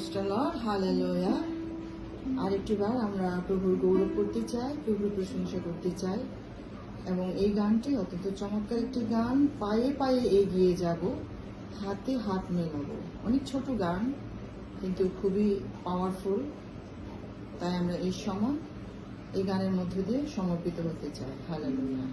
প্রেস্টালর hallelujah আরেকটিবার আমরা প্রভুর গৌরব করতে চাই, প্রভুর প্রশংসা করতে চাই। এবং এই গানটি অত্যন্ত চমৎকার একটি গান। পায়ে পায়ে এগিয়ে যাব, হাতে হাত মেলাবো। অনেক ছোট গান, কিন্তু খুবই পাওয়ারফুল তাই আমরা এই সময় এই গানের মধ্য দিয়ে সমর্পিত হতে চাই। হালেলুয়া